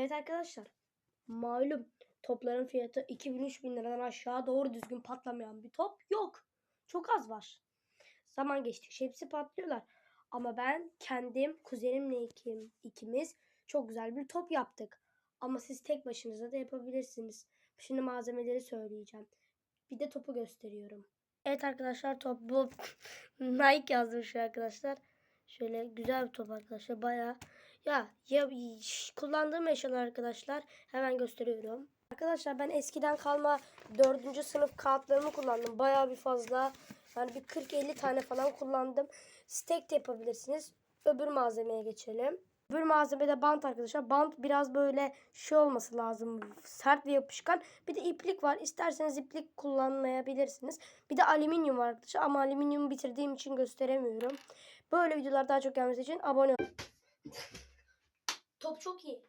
Evet arkadaşlar. Malum topların fiyatı 2000-3000 liradan aşağı doğru düzgün patlamayan bir top yok. Çok az var. Zaman geçtikçe hepsi patlıyorlar. Ama ben kendim, kuzenimle ikim, ikimiz çok güzel bir top yaptık. Ama siz tek başınıza da yapabilirsiniz. Şimdi malzemeleri söyleyeceğim. Bir de topu gösteriyorum. Evet arkadaşlar top bu. Nike yazdım şu arkadaşlar. Şöyle güzel bir top arkadaşlar. Bayağı ya, ya kullandığım eşyalar arkadaşlar hemen gösteriyorum. Arkadaşlar ben eskiden kalma 4. sınıf kağıtlarımı kullandım. Bayağı bir fazla. Yani bir 40-50 tane falan kullandım. Steak de yapabilirsiniz. Öbür malzemeye geçelim. Öbür malzemede bant arkadaşlar. Bant biraz böyle şey olması lazım. Sert ve yapışkan. Bir de iplik var. İsterseniz iplik kullanmayabilirsiniz. Bir de alüminyum var arkadaşlar. Ama alüminyumu bitirdiğim için gösteremiyorum. Böyle videolar daha çok gelmesi için abone olun. Top çok iyi.